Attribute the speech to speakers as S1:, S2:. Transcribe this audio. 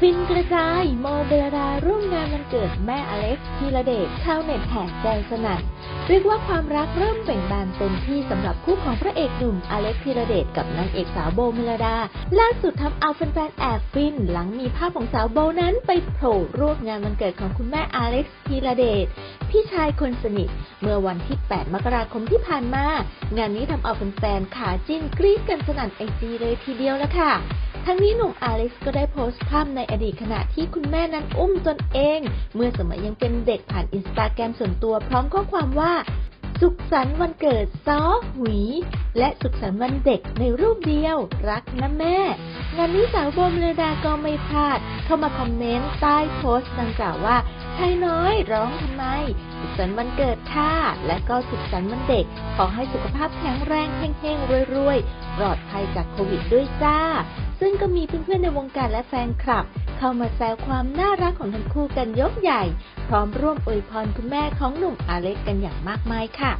S1: ฟินกระจายโมเบลดาร่วมงานวันเกิดแม่อเล็กซ์ธีระเดชชาวเน็ตแห่แซวสนั่นเรียกว่าความรักเริ่มเบ่งบานเต็มที่สำหรับคู่ของพระเอกหนุ่มอเล็กธีระเดชกับนางเอกสาวโบเมลดา ล่าสุดทำเอาแฟนๆแอบฟินหลังมีภาพของสาวโบนั้นไปโผล่ร่วมงานวันเกิดของคุณแม่อเล็กธีระเดชพี่ชายคนสนิทเมื่อวันที่ 8 มกราคมที่ผ่านมา งานนี้ทำเอาแฟนๆขาจิ้นกรี๊ดกันสนั่นไอจีเลยทีเดียวละค่ะ ทั้งนี้หนุ่มอเล็กซ์ก็ได้โพสต์ภาพในอดีตขณะที่คุณแม่นั้นอุ้มตนเอง เมื่อสมัยยังเป็นเด็กผ่านอินสตาแกรมส่วนตัวพร้อมข้อความว่า สุขสันต์วันเกิดซอหวี และสุขสันต์วันเด็กในรูปเดียว รักนะแม่ งานนี้สาวโบเมลดาก็ไม่พลาด เข้ามาคอมเมนต์ใต้โพสต์ดังกล่าวว่าชายน้อยร้องทำไม สุขสันต์วันเกิดค่ะ และก็สุขสันต์วันเด็ก ขอให้สุขภาพแข็งแรงเฮงๆรวยๆปลอดภัยจากโควิดด้วยจ้า ซึ่งก็มีเพื่อนๆในวงการและแฟนคลับ เข้ามาแซวความน่ารักของทั้งคู่กันยกใหญ่ พร้อมร่วมอวยพรคุณแม่ของหนุ่มอาเล็กกันอย่างมากมายค่ะ